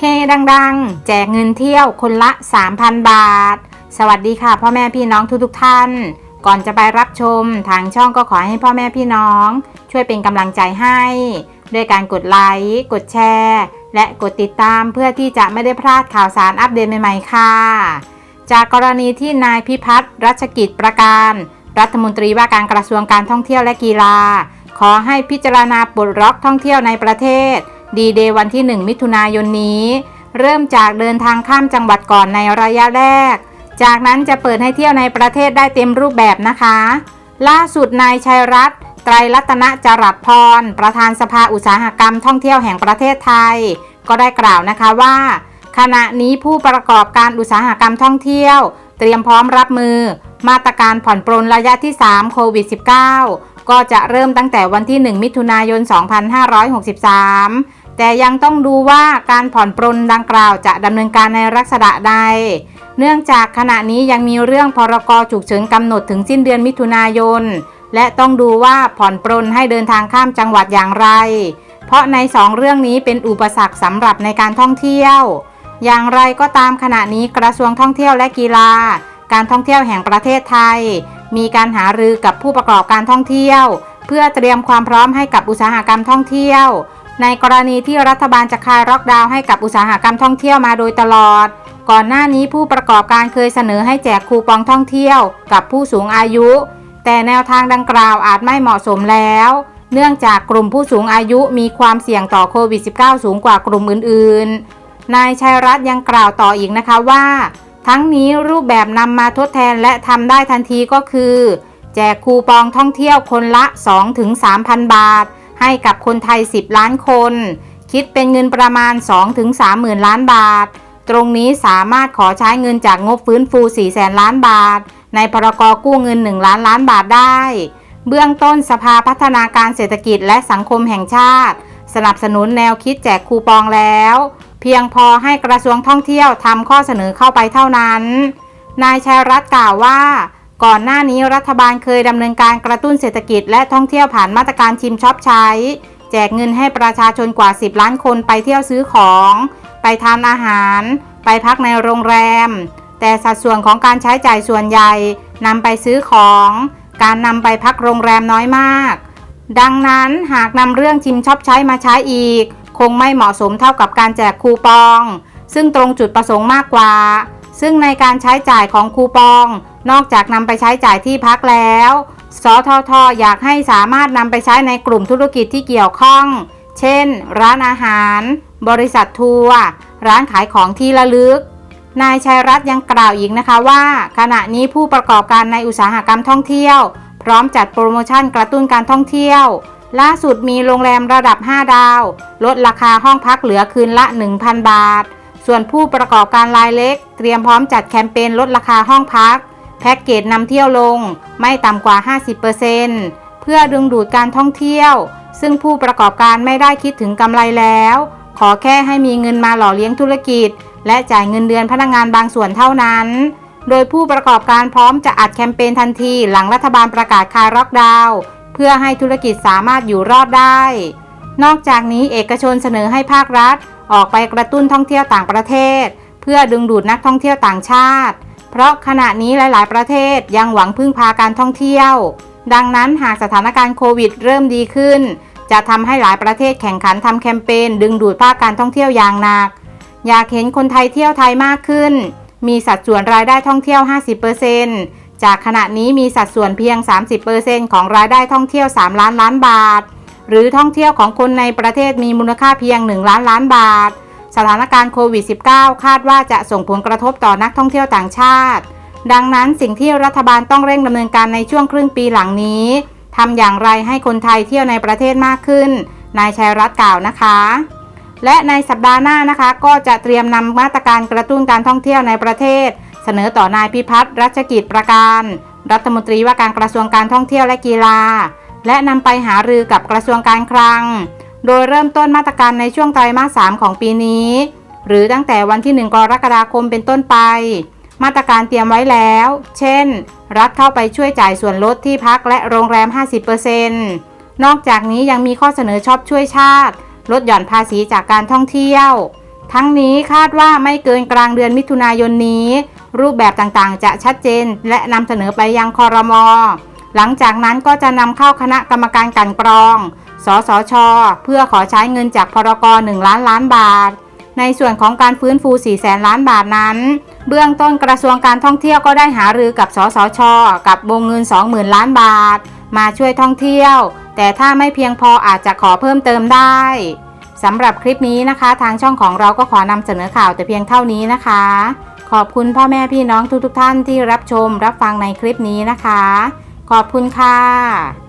เฮดังๆ แจกเงินเที่ยวคนละ 3,000 บาท สวัสดีค่ะ พ่อแม่พี่น้องทุกๆ ท่าน ก่อนจะไปรับชมทางช่องก็ขอให้พ่อแม่พี่น้อง ช่วยเป็นกำลังใจให้ ด้วยการกดไลค์กดแชร์ และกดติดตามเพื่อที่จะไม่ได้พลาดข่าวสารอัปเดตใหม่ๆ ค่ะ จากกรณีที่นายพิพัฒน์รัชกิจประการ รัฐมนตรีว่าการกระทรวงการท่องเที่ยวและกีฬา ขอให้พิจารณาปลดล็อกท่องเที่ยวในประเทศ ดีเดย์วันที่ 1 มิถุนายนนี้ เริ่มจากเดินทางข้ามจังหวัดก่อนในระยะแรก จากนั้นจะเปิดให้เที่ยวในประเทศได้เต็มรูปแบบนะคะ ล่าสุดนายชัยรัตน์ไตรรัตนจรัสพร ประธานสภาอุตสาหกรรมท่องเที่ยวแห่งประเทศไทย ก็ได้กล่าวนะคะว่า ขณะนี้ผู้ประกอบการอุตสาหกรรมท่องเที่ยว เตรียมพร้อมรับมือ มาตรการผ่อนปรนระยะที่ 3 โควิด -19 ก็จะเริ่มตั้งแต่วันที่ 1 มิถุนายน 2563 แต่ยังต้องดูว่าการผ่อนปรนดังกล่าวจะดำเนินการในลักษณะใด เนื่องจากขณะนี้ยังมีเรื่องพรกฉุกเฉินกำหนดถึงสิ้นเดือนมิถุนายน และต้องดูว่าผ่อนปรนให้เดินทางข้ามจังหวัดอย่างไร เพราะในสองเรื่องนี้เป็นอุปสรรคสำหรับในการท่องเที่ยว อย่างไรก็ตามขณะนี้กระทรวงท่องเที่ยวและกีฬา การท่องเที่ยวแห่งประเทศไทย มีการหารือกับผู้ประกอบการท่องเที่ยว เพื่อเตรียมความพร้อมให้กับอุตสาหกรรมท่องเที่ยว ในกรณีที่รัฐบาลจะคลายล็อกดาวน์ให้กับอุตสาหกรรมท่องเที่ยวมาโดยตลอด ก่อนหน้านี้ผู้ประกอบการเคยเสนอให้แจกคูปองท่องเที่ยว กับผู้สูงอายุ แต่แนวทางดังกล่าวอาจไม่เหมาะสมแล้ว เนื่องจากกลุ่มผู้สูงอายุมีความเสี่ยงต่อโควิด -19 สูงกว่ากลุ่มอื่นๆ นายชัยรัตน์ยังกล่าวต่ออีกนะคะว่า ทั้งนี้รูปแบบนำมาทดแทนและทำได้ทันทีก็คือ แจกคูปองท่องเที่ยวคนละ 2-3,000 บาท ให้กับคนไทย 10 ล้านคน คิดเป็นเงินประมาณ 2-3หมื่นล้านบาท ตรงนี้สามารถขอใช้เงินจากงบฟื้นฟู4แสนล้านบาท ในพรกกู้เงิน 1 ล้านล้านบาทได้ เบื้องต้นสภาพัฒนาการเศรษฐกิจและสังคมแห่งชาติ สนับสนุนแนวคิดแจกคูปองแล้ว เพียงพอให้กระทรวงท่องเที่ยวทำข้อเสนอเข้าไปเท่านั้น นายชัยรัตน์กล่าวว่า ก่อนหน้านี้รัฐบาลเคยดำเนินการกระตุ้นเศรษฐกิจและท่องเที่ยวผ่านมาตรการชิมช็อปใช้ แจกเงินให้ประชาชนกว่า 10 ล้านคนไปเที่ยวซื้อของ ไปทานอาหาร ไปพักในโรงแรม แต่สัดส่วนของการใช้จ่ายส่วนใหญ่นำไปซื้อของ การนำไปพักโรงแรมน้อยมาก ดังนั้นหากนำเรื่องชิมช็อปใช้มาใช้อีก คงไม่เหมาะสมเท่ากับการแจกคูปอง ซึ่งตรงจุดประสงค์มากกว่า ซึ่งในการใช้จ่ายของคูปอง นอกจากนำไปใช้จ่ายที่พักแล้ว สททอยากให้สามารถนำไปใช้ในกลุ่มธุรกิจที่เกี่ยวข้อง เช่น ร้านอาหาร บริษัททัวร์ ร้านขายของที่ระลึก นายชัยรัตน์ยังกล่าวอีกนะคะว่า ขณะนี้ผู้ประกอบการในอุตสาหกรรมท่องเที่ยว พร้อมจัดโปรโมชั่นกระตุ้นการท่องเที่ยว ล่าสุดมีโรงแรมระดับ 5 ดาว ลดราคาห้องพักเหลือคืนละ 1,000 บาท ส่วนผู้ประกอบการรายเล็ก เตรียมพร้อมจัดแคมเปญลดราคาห้องพัก แพ็กเกจนำเที่ยวลงไม่ต่ำกว่า 50%เพื่อดึงดูดการท่องเที่ยว ซึ่งผู้ประกอบการไม่ได้คิดถึงกำไรแล้ว ขอแค่ให้มีเงินมาหล่อเลี้ยงธุรกิจ และจ่ายเงินเดือนพนักงานบางส่วนเท่านั้น โดยผู้ประกอบการพร้อมจะอัดแคมเปญทันทีหลังรัฐบาลประกาศคลายล็อกดาวน์เพื่อให้ธุรกิจสามารถอยู่รอดได้ นอกจากนี้เอกชนเสนอให้ภาครัฐ ออกไปกระตุ้นท่องเที่ยวต่างประเทศ เพื่อดึงดูดนักท่องเที่ยวต่างชาติ เพราะขณะนี้หลาย ๆ ประเทศยังหวังพึ่งพาการท่องเที่ยว ดังนั้นหากสถานการณ์โควิดเริ่มดีขึ้น จะทำให้หลายประเทศแข่งขันทำแคมเปญดึงดูดภาคการท่องเที่ยวอย่างหนัก อยากเห็นคนไทยเที่ยวไทยมากขึ้น มีสัดส่วนรายได้ท่องเที่ยว 50%จากขณะนี้มีสัดส่วนเพียง 30%ของรายได้ท่องเที่ยว 3 ล้านล้านบาท หรือท่องเที่ยวของคนในประเทศมีมูลค่าเพียง 1 ล้านล้านบาท สถานการณ์โควิด -19 คาดว่าจะส่งผลกระทบต่อนักท่องเที่ยวต่างชาติ ดังนั้นสิ่งที่รัฐบาลต้องเร่งดำเนินการในช่วงครึ่งปีหลังนี้ทำอย่างไรให้คนไทยเที่ยวในประเทศมากขึ้น นายชัยรัตน์กล่าวนะคะ และในสัปดาห์หน้านะคะ ก็จะเตรียมนำมาตรการกระตุ้นการท่องเที่ยวในประเทศ เสนอต่อนายพิพัฒน์รัชกิจประการ รัฐมนตรีว่าการกระทรวงการท่องเที่ยวและกีฬา และนำไปหารือกับกระทรวงการคลัง โดยเริ่มต้นมาตรการในช่วงไตรมาส 3 ของปีนี้ หรือตั้งแต่วันที่ 1 กรกฎาคมเป็นต้นไป มาตรการเตรียมไว้แล้ว เช่น รัฐเข้าไปช่วยจ่ายส่วนลดที่พักและโรงแรม 50%นอกจากนี้ยังมีข้อเสนอชอบช่วยชาติ ลดหย่อนภาษีจากการท่องเที่ยว ทั้งนี้คาดว่าไม่เกินกลางเดือนมิถุนายนนี้ รูปแบบต่างๆ จะชัดเจน และนำเสนอไปยังคอรมอ หลังจากนั้นก็จะนำเข้าคณะกรรมการกันกรอง สสช เพื่อขอใช้เงินจากพรกร1ล้านล้านบาท ในส่วนของการฟื้นฟู 4 แสนล้านบาทนั้น เบื้องต้นกระทรวงการท่องเที่ยวก็ได้หารือกับสสช กับวงเงิน 20,000 ล้านบาท มาช่วยท่องเที่ยว แต่ถ้าไม่เพียงพออาจจะขอเพิ่มเติมได้สำหรับคลิปนี้นะคะ ทางช่องของเราก็ขอนำเสนอข่าวแต่เพียงเท่านี้นะคะ ขอบคุณพ่อแม่พี่น้องทุกๆท่านที่รับชมรับฟังในคลิปนี้นะคะ ขอบคุณค่ะ